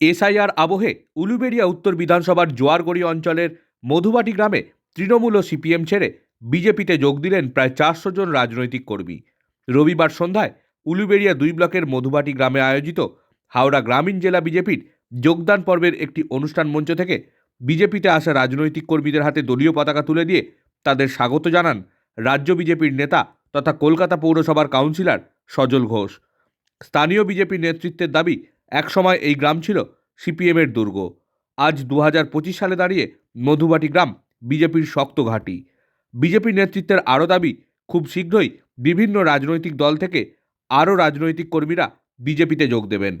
SIR আবহে উলুবেড়িয়া উত্তর বিধানসভার জোয়ারগড়ি অঞ্চলের মধুবাটি গ্রামে তৃণমূল ও সিপিএম ছেড়ে বিজেপিতে যোগ দিলেন প্রায় চারশো জন রাজনৈতিক কর্মী। রবিবার সন্ধ্যায় উলুবেড়িয়া দুই ব্লকের মধুবাটি গ্রামে আয়োজিত হাওড়া গ্রামীণ জেলা বিজেপির যোগদান পর্বের একটি অনুষ্ঠান মঞ্চ থেকে বিজেপিতে আসা রাজনৈতিক কর্মীদের হাতে দলীয় পতাকা তুলে দিয়ে তাদের স্বাগত জানান রাজ্য বিজেপির নেতা তথা কলকাতা পৌরসভার কাউন্সিলর সজল ঘোষ। স্থানীয় বিজেপির নেতৃত্বের দাবি একসময় এই গ্রাম ছিল সিপিএমের দুর্গ। আজ দু সালে দাঁড়িয়ে মধুবাটি গ্রাম বিজেপির শক্ত ঘাঁটি। বিজেপির নেতৃত্বের আরও দাবি, খুব শীঘ্রই বিভিন্ন রাজনৈতিক দল থেকে আরও রাজনৈতিক কর্মীরা বিজেপিতে যোগ দেবেন।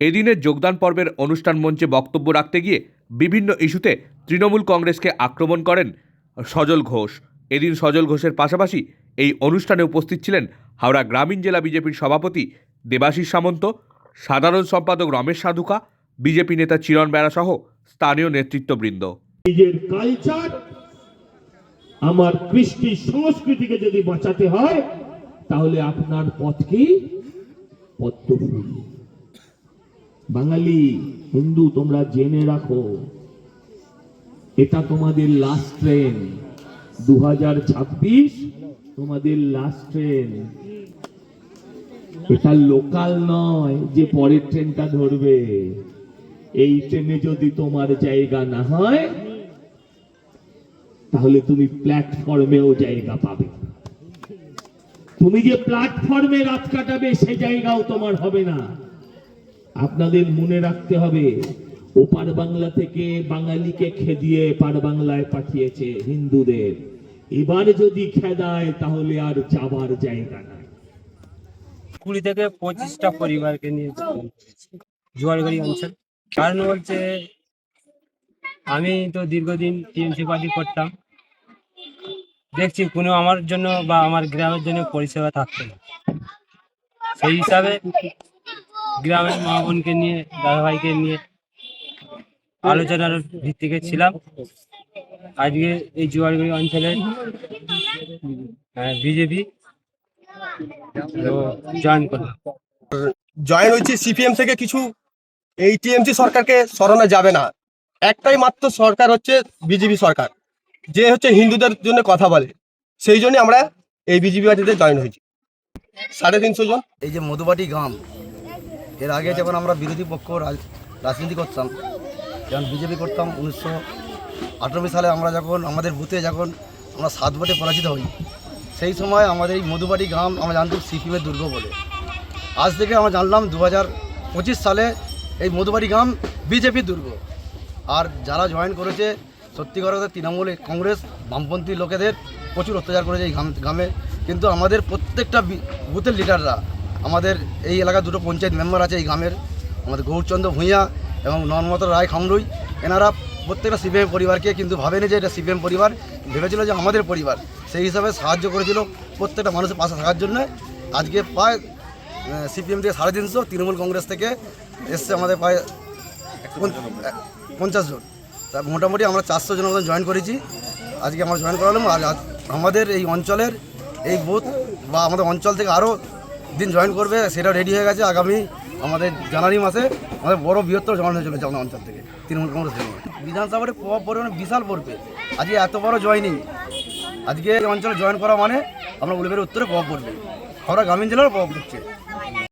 এদিনের যোগদান পর্বের অনুষ্ঠান মঞ্চে বক্তব্য রাখতে গিয়ে বিভিন্ন ইস্যুতে তৃণমূল কংগ্রেসকে আক্রমণ করেন সজল ঘোষ। এদিন সজল ঘোষের পাশাপাশি এই অনুষ্ঠানে উপস্থিত ছিলেন হাওড়া গ্রামীণ জেলা বিজেপির সভাপতি দেবাশিস সামন্ত, সাধারণ সম্পাদক রমেশ সাধুকা, বিজেপি নেতা চিরণ বেড়া সহ স্থানীয় নেতৃত্ববৃন্দ। কালচার আমার কৃষ্টি সংস্কৃতিকে যদি বাঁচাতে হয়, তাহলে আপনার পথ কি? পদ্মফুল। বাঙালি, হিন্দু, তোমরা জেনে রাখো, এটা তোমাদের লাস্ট ট্রেন দু তোমাদের লাস্ট ট্রেন এটা লোকাল নয়, যে পরের ট্রেনটা ধরবে। এই ট্রেনে যদি তোমার জায়গা না হয়, তাহলে তুমি প্ল্যাটফর্মেও জায়গা পাবে। তুমি যে প্ল্যাটফর্মে রাত কাটাবে, সে জায়গাও তোমার হবে না। আপনাদের মনে রাখতে হবে ওপার বাংলা থেকে বাঙালিকে খেদিয়ে পার বাংলায় পাঠিয়েছে হিন্দুদের। এবার যদি খেদায়, তাহলে আর যাবার জায়গা নাই। কুড়ি থেকে পঁচিশটা পরিবারকে নিয়ে জোয়ারগাড়ি অঞ্চল। কারণ বলছে আমি তো দীর্ঘদিন টিএমসি পার্টি করতাম। দেখছি কোনো আমার জন্য বা আমার গ্রামের জন্য পরিষেবা থাকতো না। সেই হিসাবে গ্রামের মা বোনকে নিয়ে, দাদাভাইকে নিয়ে আলোচনার ভিত্তিকে ছিলাম। আজকে এই জোয়ারগাড়ি অঞ্চলের বিজেপি জয়েন করলাম জয়েন হয়েছে সিপিএম থেকে কিছু এই টিএমসি সরকারকে সরানো যাবে না। একটাই মাত্র সরকার হচ্ছে বিজেপি সরকার যে হচ্ছে হিন্দুদের জন্য কথা বলে। সেই জন্য আমরা এই বিজেপি পার্টিতে জয়েন হয়েছি। সাড়ে তিনশো জন। এই যে মধুবাটি গ্রাম এর আগে যখন আমরা বিরোধী পক্ষ রাজ- রাজনীতি করতাম যখন বিজেপি করতাম উনিশশো আটানব্বই সালে আমরা যখন, আমাদের বুথে যখন আমরা সাত ভোটে পরাজিত হই, সেই সময় আমাদের এই মধুবাড়ি গ্রাম আমরা জানতাম সিপিএমের দুর্গ বলে। আজ থেকে আমরা জানলাম দু হাজার পঁচিশ সালে এই মধুবাড়ি গ্রাম বিজেপির দুর্গ। আর যারা জয়েন করেছে, সত্যিকার কথা তৃণমূল কংগ্রেস, বামপন্থী লোকেদের প্রচুর অত্যাচার করেছে এই গ্রামে কিন্তু আমাদের প্রত্যেকটা বুথের লিডাররা আমাদের এই এলাকার দুটো পঞ্চায়েত মেম্বার আছে এই গ্রামের, আমাদের গৌরচন্দ্র ভূঁইয়া এবং নর্মত রায় খামরুই, এনারা প্রত্যেকটা সিপিএম পরিবারকে কিন্তু ভাবেনি যে এটা সিপিএম পরিবার, ভেবেছিল যে আমাদের পরিবার। সেই হিসাবে সাহায্য করেছিল প্রত্যেকটা মানুষের পাশে থাকার জন্য। আজকে প্রায় সিপিএম থেকে সাড়ে তিনশো, তৃণমূল কংগ্রেস থেকে এসছে আমাদের প্রায় পঞ্চ- পঞ্চাশ জন। তা মোটামুটি আমরা চারশো জনের মতন জয়েন করেছি। আজকে আমরা জয়েন করালাম আর আমাদের এই অঞ্চলের এই বুথ বা আমাদের অঞ্চল থেকে আরও দিন জয়েন করবে, সেটা রেডি হয়ে গেছে আগামী আমাদের জানুয়ারি মাসে। আমাদের বড় বৃহত্তর জয়েন চলেছে আমাদের অঞ্চল থেকে, তৃণমূল কংগ্রেস থেকে। বিধানসভার প্রভাব পড়বে মানে বিশাল পড়বে আজকে এত বড় জয়নিং আজকে অঞ্চলে জয়েন করা মানে আমরা উল্লেখের উত্তরে প্রভাব পড়বে। আমরা গ্রামীণ জেলারও প্রভাব পড়ছে।